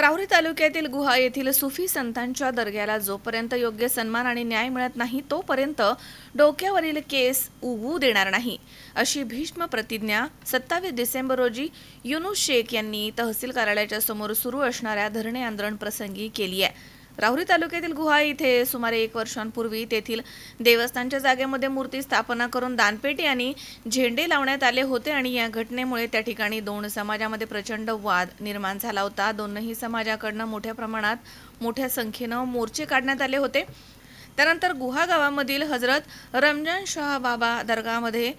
राहुरी तालुक्यातील गुहा येथील सुफी संतांच्या दर्ग्याला जोपर्यंत योग्य सन्मान आणि न्याय मिळत नाही तोपर्यंत डोक्यावरील केस उगवू देणार नाही. अशी भीष्म प्रतिज्ञा सत्तावीस डिसेंबर रोजी युनुस शेख यांनी तहसील कार्यालयाच्या समोर सुरू असणाऱ्या धरणे आंदोलन प्रसंगी केली आहे. राहुरी तालुक्यातील गुहा इथे सुमारे एक वर्षांपूर्वी तेथील देवस्थानच्या जागेमध्ये मूर्ती स्थापना करून दानपेटी आणि झेंडे लावण्यात आले होते आणि या घटनेमुळे त्या ठिकाणी दोन समाजामध्ये प्रचंड वाद निर्माण झाला होता. दोनही समाजाकडनं मोठ्या प्रमाणात मोठ्या संख्येनं मोर्चे काढण्यात आले होते. त्यानंतर गुहा गावामधील हजरत रमजान शाह बाबा दर्गामध्ये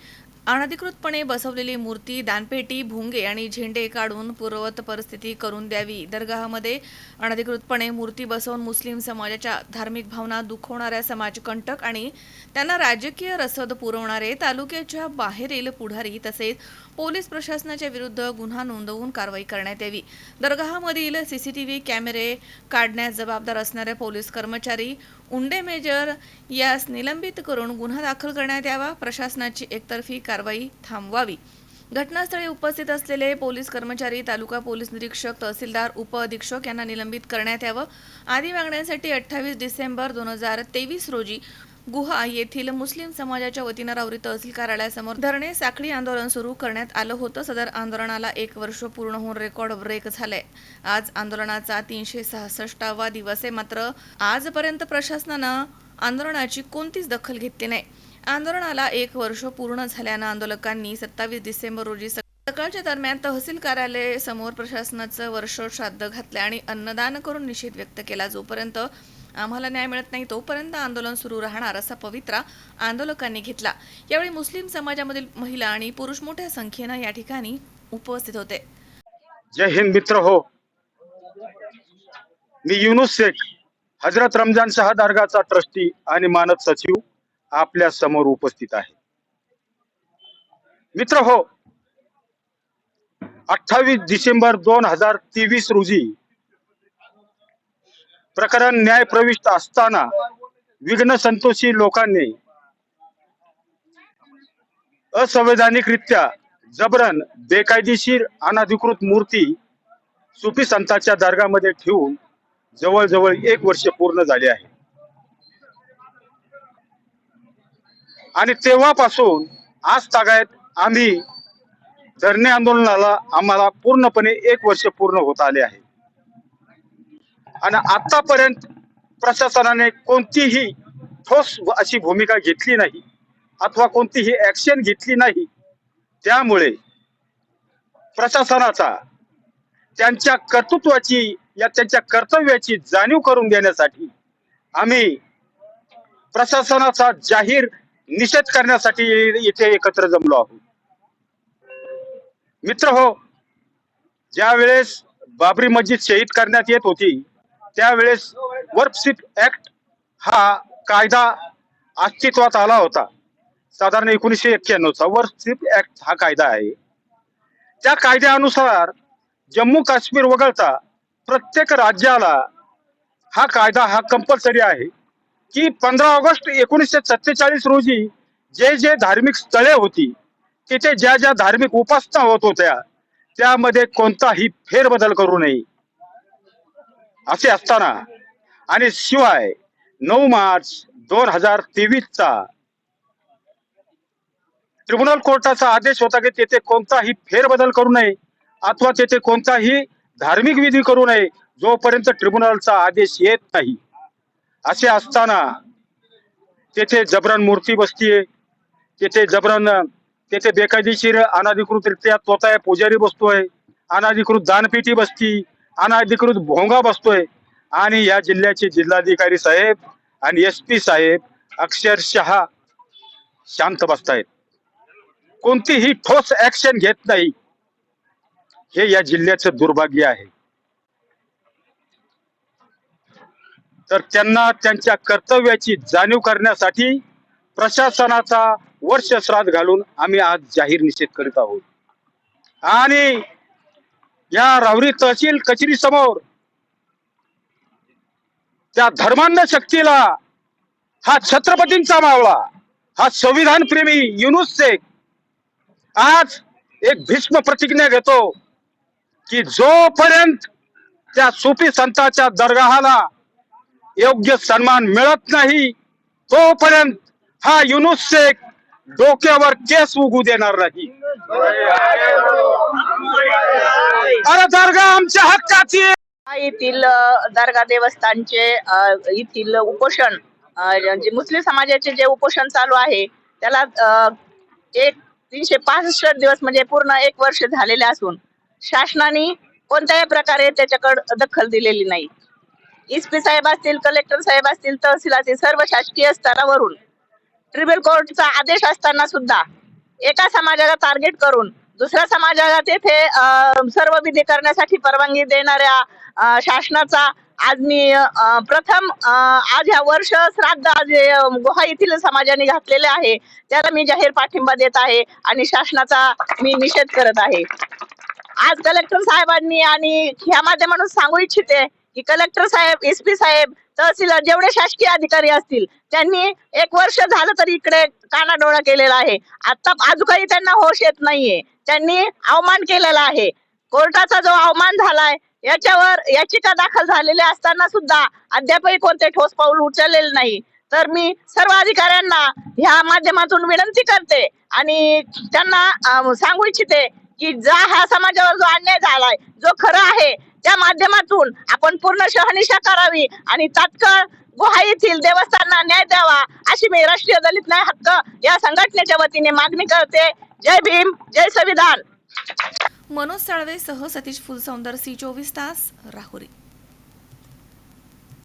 अनधिकृतपणे बसवलेली मूर्ती दानपेटी भुंगे आणि झेंडे काढून पूर्ववत परिस्थिती करून द्यावी. दरगाहामध्ये अनधिकृतपणे मूर्ती बसवून मुस्लिम समाजाच्या धार्मिक भावना दुखवणाऱ्या समाजकंटक आणि त्यांना राजकीय रसद पुरवणारे तालुक्याच्या बाहेरील पुढारी तसेच पोलीस प्रशासनाच्या विरुद्ध गुन्हा नोंदवून कारवाई करण्यात यावी. दरगाहामधील सीसीटीव्ही कॅमेरे काढण्यास जबाबदार असणारे पोलीस कर्मचारी उंडे मेजर यास निलंबित करून गुन्हा दाखल करण्यात यावा. प्रशासनाची एकतर्फी कारवाई थांबवावी. घटनास्थळी उपस्थित असलेले पोलीस कर्मचारी तालुका पोलीस निरीक्षक तहसीलदार उप अधीक्षक यांना निलंबित करण्यात यावं. आदी मागण्यांसाठी अठ्ठावीस डिसेंबर दोन हजार तेवीस रोजी गुहा येथील मुस्लिम समाजाच्या वतीनं रावरी तहसील कार्यालयासमोर धरणे साखळी आंदोलन सुरू करण्यात आलं होतं. सदर आंदोलनाला एक वर्ष पूर्ण होऊन रेकॉर्ड ब्रेक झालाय. आज आंदोलनाचा तीनशे सहासष्टावा दिवस आहे. मात्र आजपर्यंत प्रशासनानं आंदोलनाची कोणतीच दखल घेतली नाही. आंदोलनाला एक वर्ष पूर्ण झाल्यानं आंदोलकांनी सत्तावीस डिसेंबर रोजी सकाळच्या दरम्यान तहसील कार्यालय समोर प्रशासनाचं वर्षश्राद्ध घातले आणि अन्नदान करून निषेध व्यक्त केला. जोपर्यंत आम्हाला न्याय मिळत नाही तोपर्यंत आंदोलन सुरू राहणार असा पवित्रा आंदोलकांनी घेतला. यावेळी मुस्लिम समाजामधील महिला आणि पुरुष मोठ्या संख्येनं या ठिकाणी उपस्थित होते. जय हिंद मित्र हो. मी युनुस शेख हजरत रमजान शाह दर्गाचा ट्रस्टी आणि मानद सचिव आपल्यासमोर उपस्थित आहे. मित्र हो अठ्ठावीस डिसेंबर दोन हजार तेवीस रोजी प्रकरण न्याय प्रविष्ट असताना विघ्न संतोषी लोकांनी असंवैधानिकरित्या जबरन बेकायदेशीर अनाधिकृत मूर्ती सुफी संतांच्या दर्गामध्ये ठेवून जवळजवळ एक वर्ष पूर्ण झाले आहे. आणि तेव्हापासून आज तागायत आम्ही धरणे आंदोलनाला आम्हाला पूर्णपणे एक वर्ष पूर्ण होत आले आहे. आणि आतापर्यंत प्रशासनाने कोणतीही ठोस अशी भूमिका घेतली नाही अथवा कोणतीही ऍक्शन घेतली नाही. त्यामुळे प्रशासनाचा त्यांच्या कर्तृत्वाची या त्यांच्या कर्तव्याची जाणीव करून देण्यासाठी आम्ही प्रशासनाचा जाहीर निषेध करण्यासाठी इथे एकत्र जमलो आहोत. मित्र हो ज्या वेळेस बाबरी मस्जिद शहीद करण्यात येत होती त्यावेळेस वर्कशिप ऍक्ट हा कायदा अस्तित्वात आला होता. साधारण एकोणीसशे एक्क्याण्णवचा वर्कशिप ऍक्ट हा कायदा आहे. त्या कायद्यानुसार जम्मू काश्मीर वगळता प्रत्येक राज्याला हा कायदा हा कंपल्सरी आहे की पंधरा ऑगस्ट एकोणीसशे सत्तेचाळीस रोजी जे जे धार्मिक स्थळे होती तिथे ज्या ज्या धार्मिक उपासना होत होत्या त्यामध्ये कोणताही फेरबदल करू नये. असे असताना आणि शिवाय नऊ मार्च दोन हजार तेवीसचा ट्रिब्युनल कोर्टाचा आदेश होता की तेथे कोणताही फेरबदल करू नये अथवा तेथे कोणताही धार्मिक विधी करू नये जोपर्यंत ट्रिब्युनलचा आदेश येत नाही. असे असताना तेथे जबरन मूर्ती बसतीये तेथे जबरन तेथे बेकायदेशीर अनधिकृतरित्या तोताय पुजारी बसतोय अनाधिकृत दानपेटी बसती अनाधिकृत भोंगा बसतोय. आणि या जिल्ह्याचे जिल्हाधिकारी साहेब आणि एस पी साहेब अक्षरशः शांत बसतायत. कोणतीही ठोस ऍक्शन घेत नाही. हे या जिल्ह्याचं दुर्भाग्य आहे. तर त्यांना त्यांच्या कर्तव्याची जाणीव करण्यासाठी प्रशासनाचा वर्ष श्राद्ध घालून आम्ही आज जाहीर निषेध करीत आहोत. आणि या रावरी तहसील कचेरी समोर त्या धर्मांध शक्तीला हा छत्रपतींचा मावळा हा संविधान प्रेमी युनुस शेख आज एक भीष्म प्रतिज्ञा घेतो की जोपर्यंत त्या सुफी संताच्या दरगाहाला योग्य सन्मान मिळत नाही तोपर्यंत हा युनुस शेख डोक्यावर केस उगू देणार नाही. अरे दर्गा आमच्या हक्काची येथील दर्गा देवस्थानचे येथील उपोषण जे मुस्लिम समाजाचे जे उपोषण चालू आहे त्याला एक तीनशे पासष्ट दिवस म्हणजे पूर्ण एक वर्ष झालेले असून शासनाने कोणत्याही प्रकारे त्याच्याकडे दखल दिलेली नाही. एसपी साहेब असतील कलेक्टर साहेब असतील तहसील असतील सर्व शासकीय स्तरावरून ट्रिब्युनल कोर्टचा आदेश असताना सुद्धा एका समाजाला टार्गेट करून दुसऱ्या समाजाला तेथे सर्व विधी करण्यासाठी परवानगी देणाऱ्या शासनाचा आज मी प्रथम आज ह्या वर्ष श्राद्ध आज गुहा येथील समाजाने घातलेले आहे. त्याला मी जाहीर पाठिंबा देत आहे आणि शासनाचा मी निषेध करत आहे. आज कलेक्टर साहेबांनी आणि ह्या माध्यमातून सांगू इच्छिते की कलेक्टर साहेब एस पी साहेब तहसीलदार जेवढे शासकीय अधिकारी असतील त्यांनी एक वर्ष झालं तरी इकडे कानाडोळा केलेला आहे. आता अजूनही त्यांना होश येत नाहीये. त्यांनी अवमान केलेला आहे. कोर्टाचा जो अवमान झालाय याच्यावर याचिका दाखल झालेली असताना सुद्धा अद्यापही कोणते ठोस पाऊल उचललेले नाही. तर मी सर्व अधिकाऱ्यांना ह्या माध्यमातून विनंती करते आणि त्यांना सांगू इच्छिते की जा हा समाजावर जो अन्याय झालाय जो खरा आहे त्या माध्यमातून आपण पूर्ण शहनिशा करावी आणि तात्काळ गुहा येथील देवस्थानना न्याय द्यावा अशी मी राष्ट्रीय दलित न्याय हक्क या संघटनेच्या वतीने मागणी करते. जय भीम जय संविधान. मनोज साळवेसह सतीश फुलसौंदर सी चोवीस तास राहुरी.